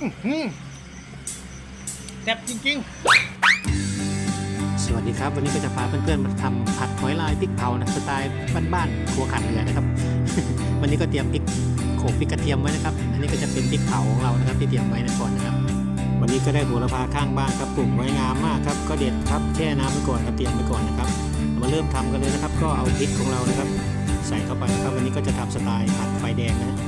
หืมแซ่บจริง สวัสดีครับวันนี้ก็จะพาเพื่อนๆมาทำผัดหอยลายพริกเผานะสไตล์บ้านๆครัวขัดเหลือนะครับ วันนี้ก็เตรียมพริกโขลกพริกกระเทียมไว้นะครับ อันนี้ก็จะเป็นพริกเผาของเรานะครับ ที่เตรียมไว้ในก่อนนะครับ วันนี้ก็ได้โหระพาข้างบ้านครับปลูกไว้งามมากครับก็เด็ดครับแช่น้ำไว้ก่อนครับเตรียมไว้ก่อนนะครับเรามาเริ่มทำกันเลยนะครับ ก็เอาพริกของเรานะครับ ใส่เข้าไปนะครับวันนี้ก็จะทำสไตล์ผัดไฟแดงนะ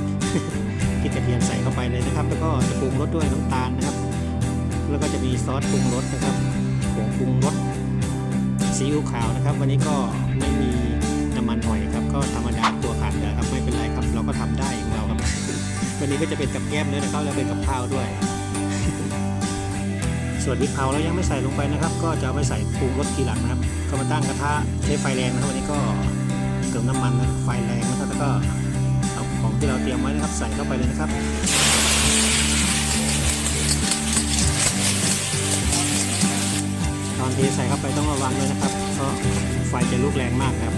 ก็จะปรุงรสด้วยน้ำตาลนะครับ แล้วก็จะมีซอสปรุงรสนะครับผงปรุงรสซีอิ๊วขาวนะครับ วันนี้ก็ไม่มีน้ำมันหอยครับ ก็ธรรมดาตัวขาดเหลือครับไม่เป็นไรครับ เราก็ทำได้ของเราครับ วันนี้ก็จะเป็นกับแก้มเลยนะครับแล้วเป็นกับข้าวด้วย ส่วนพริกเผาเรายังไม่ใส่ลงไปนะครับ ก็จะเอาไปใส่ปรุงรสทีหลังนะครับ ก็มาตั้งกระทะใช้ไฟแรงนะครับวันนี้ก็เติมน้ำมันนะไฟแรงนะครับแล้วก็เอาของที่เราเตรียมไว้นะครับ ใส่เข้าไปเลยนะครับ ตอนที่ใส่เข้าไปต้องระวังเลยนะครับ เพราะไฟจะลุกแรงมากครับ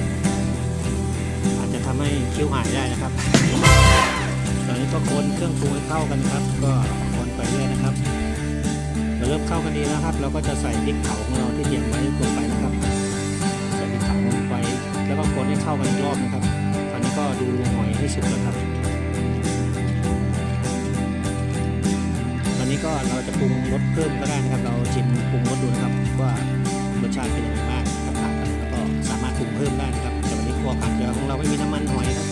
อาจจะทำให้คิ้วหายได้นะครับ ตอนนี้ก็คนเครื่องปรุงให้เข้ากันครับ ก็คนไปเรื่อยนะครับเราเริ่มเข้ากันดีแล้วครับ เราก็จะใส่พริกเผาของเราที่เตรียมไว้ลงไปนะครับ ใส่พริกเผาลงไป แล้วก็คนให้เข้ากันอีกรอบนะครับ ตอนนี้ก็ดูหอยให้สุกแล้ว นี้ก็เราจะปรุงรสเพิ่มก็ได้นะครับ เราชิมปรุงรสดูนะครับว่ารสชาติเป็นยังไงบ้างกับผักครับแล้วก็สามารถปรุงเพิ่มได้นะครับแต่วันนี้ครัวผักเดียวของเราไม่มีน้ำมันหอยครับ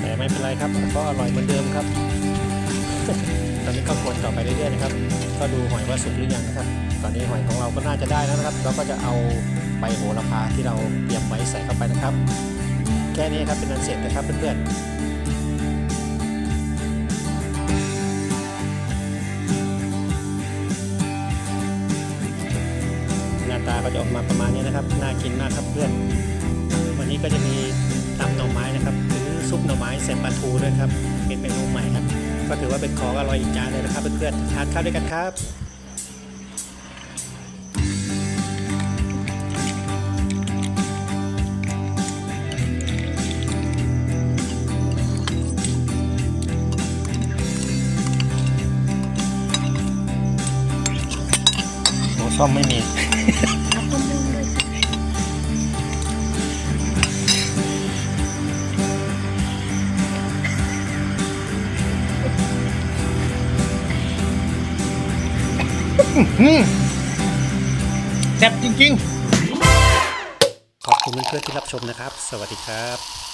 แต่ไม่เป็นไรครับก็อร่อยเหมือนเดิมครับ ตอนนี้ก็คนต่อไปเรื่อยๆนะครับ ก็ดูหอยว่าสุกหรือยังนะครับ ตอนนี้หอยของเราก็น่าจะได้แล้วนะครับ เราก็จะเอาใบโหระพาที่เราเตรียมไว้ใส่เข้าไปนะครับ แค่นี้ครับเป็นอันเสร็จนะครับเพื่อนๆ หน้าตาก็จะออกมาประมาณนี้นะครับ น่ากินมากครับเพื่อน วันนี้ก็จะมีตำหน่อไม้นะครับ หรือซุปหน่อไม้ใส่ปลาทูด้วยครับ เป็นเมนูใหม่ครับ ก็ถือว่าเป็นของอร่อยอีกจานเลยนะครับเพื่อนๆทานข้าวด้วยกันครับ ซ่อมไม่มีแซ่บจริง ๆ ขอบคุณเพื่อนๆที่รับชมนะครับ สวัสดีครับ